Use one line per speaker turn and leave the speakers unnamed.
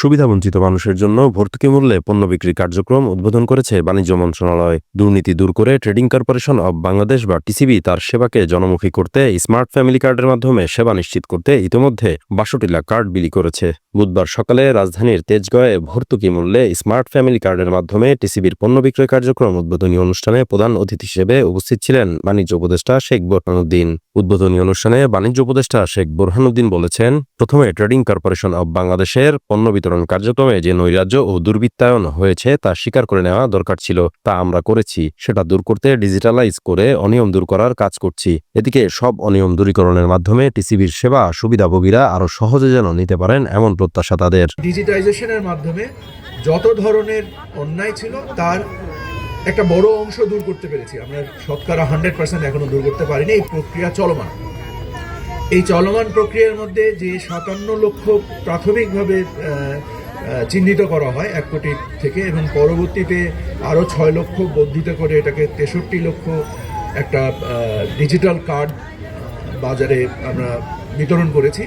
সুবিধাবঞ্চিত মানুষের জন্য ভর্তুকি মূল্যে পণ্য বিক্রি কার্যক্রম উদ্বোধন করেছে বাণিজ্য মন্ত্রণালয় দুর্নীতি দূর করে ট্রেডিং কর্পোরেশন অব বাংলাদেশ বা টিসিবি তার সেবাকে জনমুখী করতে স্মার্ট ফ্যামিলি কার্ডের মাধ্যমে সেবা নিশ্চিত করতে ইতিমধ্যে বাষট্টি লাখ কার্ড বিলি করেছে বুধবার সকালে রাজধানীর তেজগয়ে ভর্তুকি মূল্যে স্মার্ট ফ্যামিলি কার্ডের মাধ্যমে টিসিবির পণ্য বিক্রয় কার্যক্রম উদ্বোধনী অনুষ্ঠানে প্রধান অতিথি হিসেবে উপস্থিত ছিলেন বাণিজ্য উপদেষ্টা শেখ বোরহানুদ্দিন উদ্বোধনী অনুষ্ঠানে বাণিজ্য উপদেষ্টা শেখ বোরহানুদ্দিন বলেছেন প্রথমে ট্রেডিং কর্পোরেশন অব বাংলাদেশের পণ্য বিতরণ কার্যক্রমে যে নৈরাজ্য ও দুর্বৃত্তায়ন হয়েছে তা স্বীকার করে নেওয়া দরকার ছিল তা আমরা করেছি সেটা দূর করতে ডিজিটালাইজ করে অনিয়ম দূর করার কাজ করছি এদিকে সব অনিয়ম দূরীকরণের মাধ্যমে টিসিবির সেবা সুবিধাভোগীরা আরও সহজে যেন নিতে পারেন এমন প্রত্যাশা তাদের
ডিজিটাইজেশনের মাধ্যমে যত ধরনের অন্যায় ছিল তার একটা বড় অংশ দূর করতে পেরেছি আমরা শতকরা হান্ড্রেড পার্সেন্ট এখনো দূর করতে পারিনি এই প্রক্রিয়া চলমান এই চলমান প্রক্রিয়ার মধ্যে যে সাতান্ন লক্ষ প্রাথমিকভাবে চিহ্নিত করা হয় এক কোটি থেকে এবং পরবর্তীতে আরও ছয় লক্ষ বর্ধিত করে এটাকে তেষট্টি লক্ষ একটা ডিজিটাল কার্ড বাজারে আমরা বিতরণ করেছি